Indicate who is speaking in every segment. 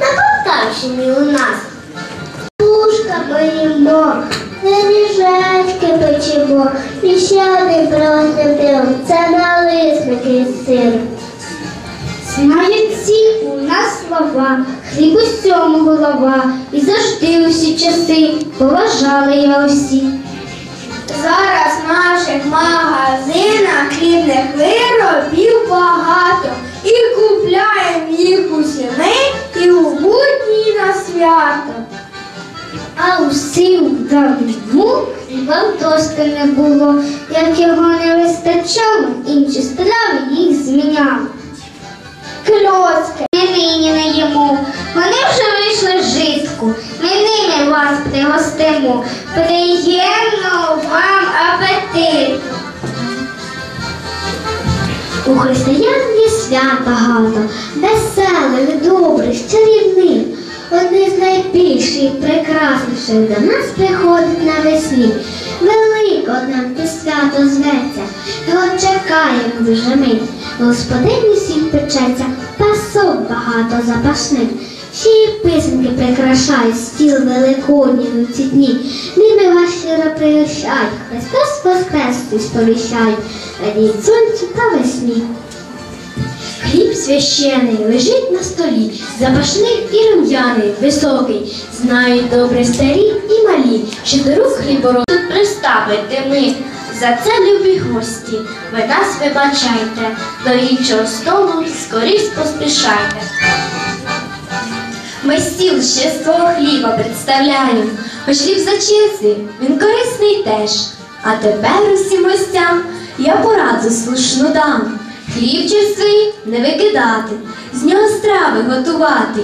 Speaker 1: на Полтавщині у нас. Пушка поїмо, пиріжечки печемо, і ще один просимо, це налисники з сиром. Знають всі у нас слова, хліб усьому голова, і завжди усі часи поважали я усі. Зараз в наших магазинах хлібних виробів багато, і купляємо їх усі ми, свято. А усім давному хліба досить не було, як його не вистачало, інші страви їх зміняли. Кльоцки. Ми нині не їмо. Вони вже вийшли з житку. Ми ними вас пригостимо. Приємного вам апетиту. У християн є свят багато, веселих, добрих, чарівних. Одне з найбільших і прекрасніших до нас приходить навесні. Великоднем те свято зветься, його чекаємо дуже ми. Господині всіх печеться, пасок багато запашних. Ще й писанки прикрашають стіл великодній у ці дні. Ними вас щиро пригощають, Христос Воскрес сповіщають, радіть сонцю та весні. Хліб священий лежить на столі, запашний і рум'яний, високий. Знають добре старі і малі, що до рук тут приставити ми. За це, любі гості, ви нас вибачайте, до іншого столу скоріш поспішайте. Ми стіл ще з свого хліба представляємо, хоч хліб зачесний, він корисний теж. А тепер усім гостям я пораду слушну дам. Хлібчик свій не викидати, з нього страви готувати.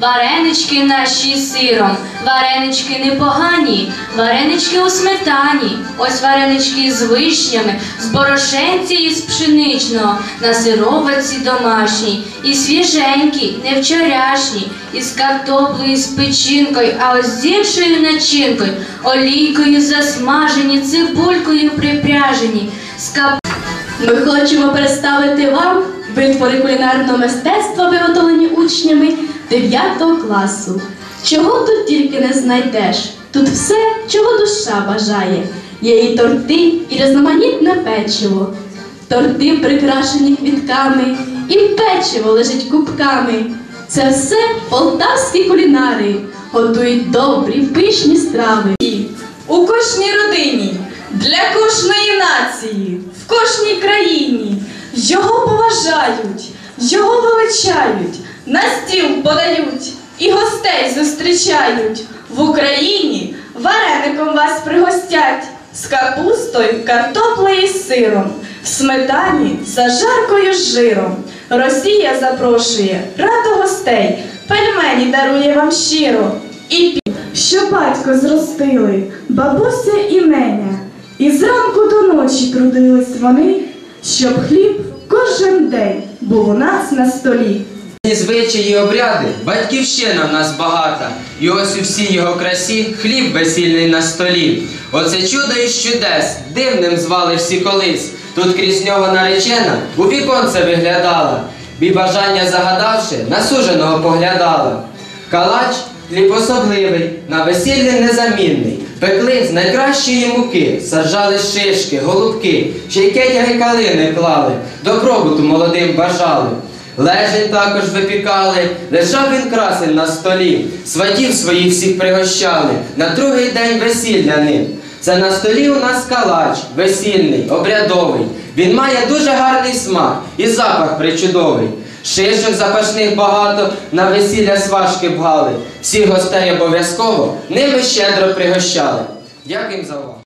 Speaker 2: Варенички наші сиром, варенички непогані, варенички у сметані, ось варенички з вишнями, з борошенці і з пшеничного, на сировиці домашній, і свіженькі, не вчорашні, і з картоплею, з печінкою, а ось з іншою начинкою, олійкою засмажені, цибулькою припряжені, з кап...
Speaker 3: Ми хочемо представити вам витвори кулінарного мистецтва, виготовлені учнями 9 класу. Чого тут тільки не знайдеш? Тут все, чого душа бажає. Є і торти, і різноманітне печиво. Торти прикрашені квітками, і печиво лежить кубками. Це все полтавські кулінари, готують добрі, пишні страви.
Speaker 4: У кожній родині, нації, в кожній країні його поважають, його величають, на стіл подають і гостей зустрічають. В Україні вареником вас пригостять з капустою, картоплею і сиром, в сметані зажаркою з жиром. Росія запрошує радо гостей, пельмені дарує вам щиро. І пі- що батько зростили, бабуся і неня, і зранку до ночі трудились вони, щоб хліб кожен день був у нас на столі.
Speaker 5: Звичаї і обряди, батьківщина в нас багата, і ось у всій його красі хліб весільний на столі. Оце чудо із чудес, дивним звали всі колись. Тут крізь нього наречена у віконце виглядала, і бажання загадавши, на суженого поглядала. Калач хліб особливий, на весіллі незамінний. Пекли з найкращої муки, саджали шишки, голубки, ще й кетяги калини клали, добробуту молодим бажали. Лежень також випікали, лежав він красень на столі, сватів своїх всіх пригощали, на другий день весілля ним. Це на столі у нас калач, весільний, обрядовий. Він має дуже гарний смак і запах причудовий. Шишок запашних багато на весілля сважки бгали. Всіх гостей обов'язково ними щедро пригощали. Дякую за увагу.